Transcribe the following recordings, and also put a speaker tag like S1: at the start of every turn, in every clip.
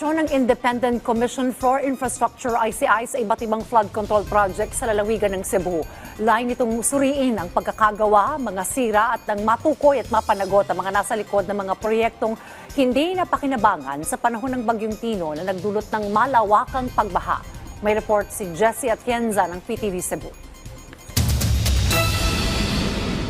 S1: investigasyon ng Independent Commission for Infrastructure ICI sa iba't ibang flood control project sa lalawigan ng Cebu. Lain nitong suriin ang pagkakagawa, mga sira at ang matukoy at mapanagot ang mga nasa likod ng mga proyektong hindi napakinabangan sa panahon ng Bagyong Tino na nagdulot ng malawakang pagbaha. May report si Jessie Atienza ng PTV Cebu.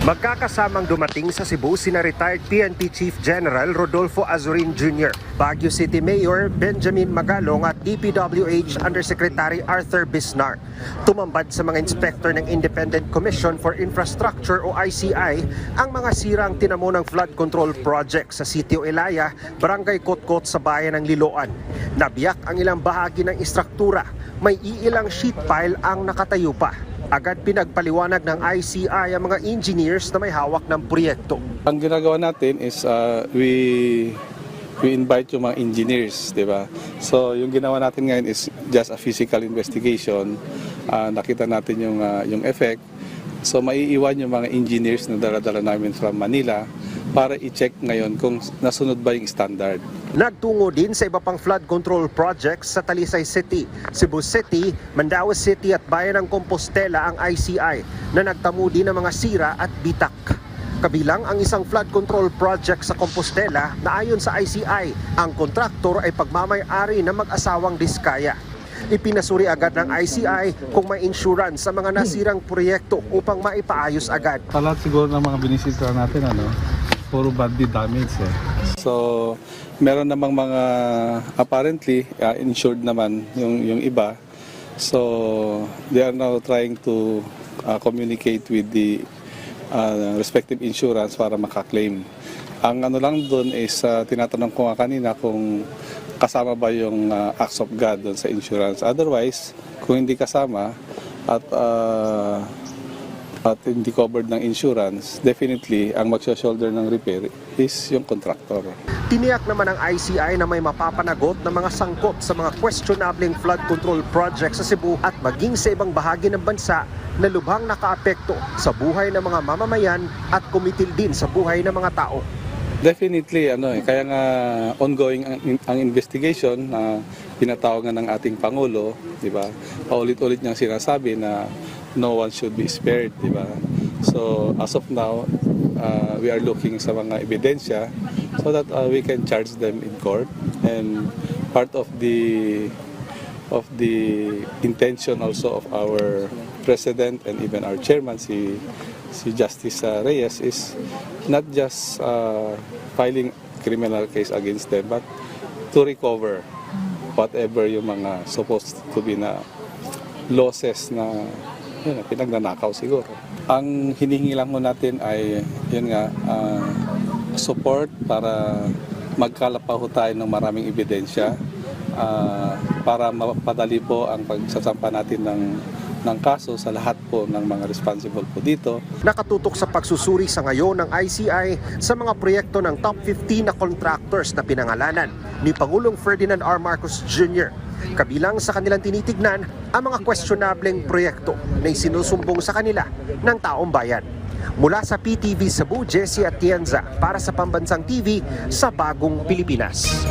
S2: Magkakasamang dumating sa Cebu sina retired PNP Chief General Rodolfo Azurin Jr., Baguio City Mayor Benjamin Magalong at DPWH Undersecretary Arthur Bisnar. Tumambad sa mga inspektor ng Independent Commission for Infrastructure o ICI ang mga sirang tinamo ng flood control project sa Sitio Elaya, Barangay Kotkot sa bayan ng Liloan. Nabiyak ang ilang bahagi ng istruktura, may iilang sheet pile ang nakatayo pa. Agad pinagpaliwanag ng ICI ang mga engineers na may hawak ng proyekto.
S3: Ang ginagawa natin is uh, we we invite yung mga engineers, di ba? So yung ginawa natin ngayon is just a physical investigation. Uh, nakita natin yung uh, yung effect. So maiiwan yung mga engineers na dala-dala namin from Manila para i-check ngayon kung nasunod ba yung standard.
S2: Nagtungo din sa iba pang flood control projects sa Talisay City, Cebu City, Mandaue City at Bayan ng Compostela ang ICI na nagtamo din ng mga sira at bitak. Kabilang ang isang flood control project sa Compostela na ayon sa ICI, ang kontraktor ay pagmamay-ari ng mag-asawang Diskaya. Ipinasuri agad ng ICI kung may insurance sa mga nasirang proyekto upang maipaayos agad.
S4: Sa lahat siguro ng mga binisita natin, ano, puro body damage eh.
S3: So meron namang mga apparently uh, insured naman yung yung iba. So they are now trying to uh, communicate with the uh, respective insurance para makaklaim. Ang ano lang doon is uh, tinatanong ko nga kanina kung kasama ba yung uh, acts of God doon sa insurance. Otherwise, kung hindi kasama at uh, at hindi covered ng insurance, definitely ang magsha-shoulder ng repair is yung contractor.
S2: Tiniyak naman ng ICI na may mapapanagot na mga sangkot sa mga questionableng flood control project sa Cebu at maging sa ibang bahagi ng bansa na lubhang nakaapekto sa buhay ng mga mamamayan at kumitil din sa buhay ng mga tao.
S3: Definitely, ano eh, kaya nga ongoing ang, ang investigation na pinatawagan ng ating Pangulo, di ba? Paulit-ulit niyang sinasabi na no one should be spared, di ba? So, as of now, uh, we are looking sa mga ebidensya so that uh, we can charge them in court and part of the of the intention also of our president and even our chairman si si Justice uh, Reyes is not just uh, filing criminal case against them but to recover whatever yung mga supposed to be na losses na yun, na pinagnanakaw siguro. Ang hinihingi lang natin ay yun nga uh, support para magkalapaho tayo ng maraming ebidensya ah, para mapadali po ang pagsasampa natin ng ng kaso sa lahat po ng mga responsible po dito.
S2: Nakatutok sa pagsusuri sa ngayon ng ICI sa mga proyekto ng top 15 na contractors na pinangalanan ni Pangulong Ferdinand R. Marcos Jr. Kabilang sa kanilang tinitignan ang mga questionableng proyekto na isinusumbong sa kanila ng taong bayan. Mula sa PTV Cebu, Jesse Atienza para sa Pambansang TV sa Bagong Pilipinas.